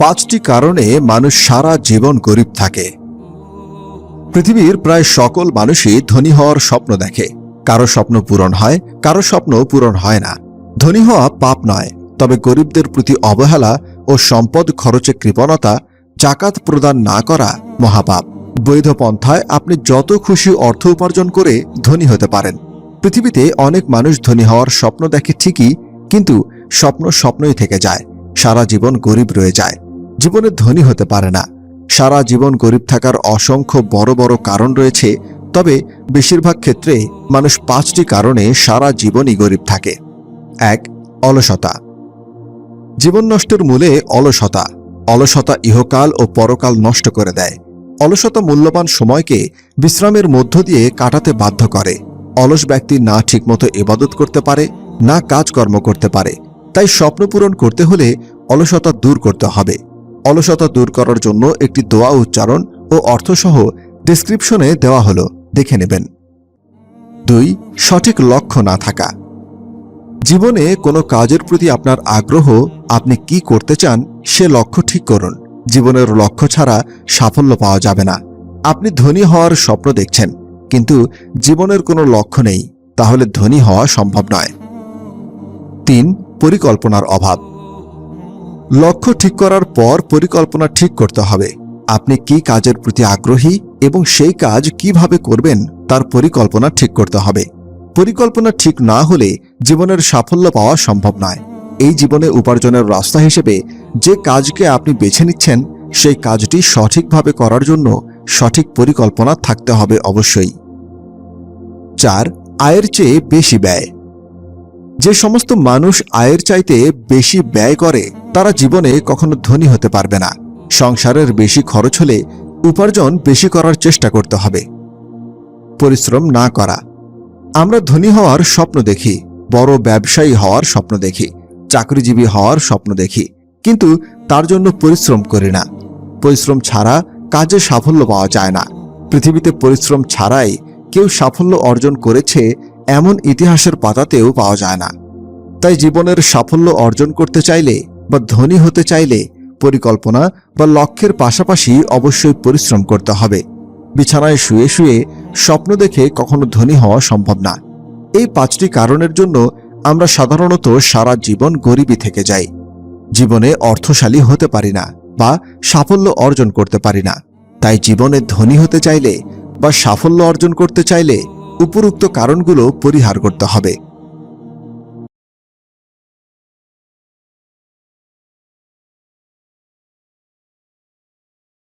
পাঁচটি কারণে মানুষ সারা জীবন গরিব থাকে। পৃথিবীর প্রায় সকল মানুষই ধনী হওয়ার স্বপ্ন দেখে। কারও স্বপ্ন পূরণ হয়, কারও স্বপ্ন পূরণ হয় না। ধনী হওয়া পাপ নয়, তবে গরিবদের প্রতি অবহেলা ও সম্পদ খরচে কৃপণতা, জাকাত প্রদান না করা মহাপাপ। বৈধ পন্থায় আপনি যত খুশি অর্থ উপার্জন করে ধনী হতে পারেন। পৃথিবীতে অনেক মানুষ ধনী হওয়ার স্বপ্ন দেখে ঠিকই, কিন্তু স্বপ্ন স্বপ্নই থেকে যায়, সারা জীবন গরিব রয়ে যায়। জীবনে ধনী হতে পারে না। সারা জীবন গরিব থাকার অসংখ্য বড় বড় কারণ রয়েছে, তবে বেশিরভাগ ক্ষেত্রে মানুষ পাঁচটি কারণে সারা জীবনই গরিব থাকে। এক, অলসতা। জীবন নষ্টের মূলে অলসতা। অলসতা ইহকাল ও পরকাল নষ্ট করে দেয়। অলসতা মূল্যবান সময়কে বিশ্রামের মধ্য দিয়ে কাটাতে বাধ্য করে। অলস ব্যক্তি না ঠিকমতো ইবাদত করতে পারে, না কাজকর্ম করতে পারে। তাই স্বপ্ন পূরণ করতে হলে অলসতা দূর করতে হবে। অলসতা দূর করার জন্য একটি দোয়া উচ্চারণ ও অর্থসহ ডিসক্রিপশনে দেওয়া হলো। দেখে নেবেন। দুই, সঠিক লক্ষ্য না থাকা। জীবনে কোনো কাজের প্রতি আপনার আগ্রহ, আপনি কি করতে চান, সে লক্ষ্য ঠিক করুন। জীবনের লক্ষ্য ছাড়া সাফল্য পাওয়া যাবে না। আপনি ধনী হওয়ার স্বপ্ন দেখছেন, কিন্তু জীবনের কোনো লক্ষ্য নেই, তাহলে ধনী হওয়া সম্ভব নয়। তিন, পরিকল্পনার অভাব। লক্ষ্য ঠিক করার পর পরিকল্পনা ঠিক করতে হবে। আপনি কি কাজের প্রতি আগ্রহী এবং সেই কাজ কীভাবে করবেন তার পরিকল্পনা ঠিক করতে হবে। পরিকল্পনা ঠিক না হলে জীবনের সাফল্য পাওয়া সম্ভব নয়। এই জীবনে উপার্জনের রাস্তা হিসেবে যে কাজকে আপনি বেছে নিচ্ছেন, সেই কাজটি সঠিকভাবে করার জন্য সঠিক পরিকল্পনা থাকতে হবে অবশ্যই। চার, আয়ের চেয়ে বেশি ব্যয়। যে সমস্ত মানুষ আয়ের চাইতে বেশি ব্যয় করে তারা জীবনে কখনো ধনী হতে পারবে না। সংসারের বেশি খরচ হলে উপার্জন বেশি করার চেষ্টা করতে হবে। পরিশ্রম না করা। আমরা ধনী হওয়ার স্বপ্ন দেখি, বড় ব্যবসায়ী হওয়ার স্বপ্ন দেখি, চাকরিজীবী হওয়ার স্বপ্ন দেখি, কিন্তু তার জন্য পরিশ্রম করি না। পরিশ্রম ছাড়া কাজে সাফল্য পাওয়া যায় না। পৃথিবীতে পরিশ্রম ছাড়াই কেউ সাফল্য অর্জন করেছে এমন ইতিহাসের পাতাতেও পাওয়া যায় না। তাই জীবনের সাফল্য অর্জন করতে চাইলে বা ধনী হতে চাইলে পরিকল্পনা বা লক্ষ্যের পাশাপাশি অবশ্যই পরিশ্রম করতে হবে। বিছানায় শুয়ে শুয়ে স্বপ্ন দেখে কখনো ধনী হওয়া সম্ভব না। এই পাঁচটি কারণের জন্য আমরা সাধারণত সারা জীবন গরিবই থেকে যাই। জীবনে অর্থশালী হতে পারি না বা সাফল্য অর্জন করতে পারি না। তাই জীবনে ধনী হতে চাইলে বা সাফল্য অর্জন করতে চাইলে উপরুক্ত কারণগুলো পরিহার করতে হবে।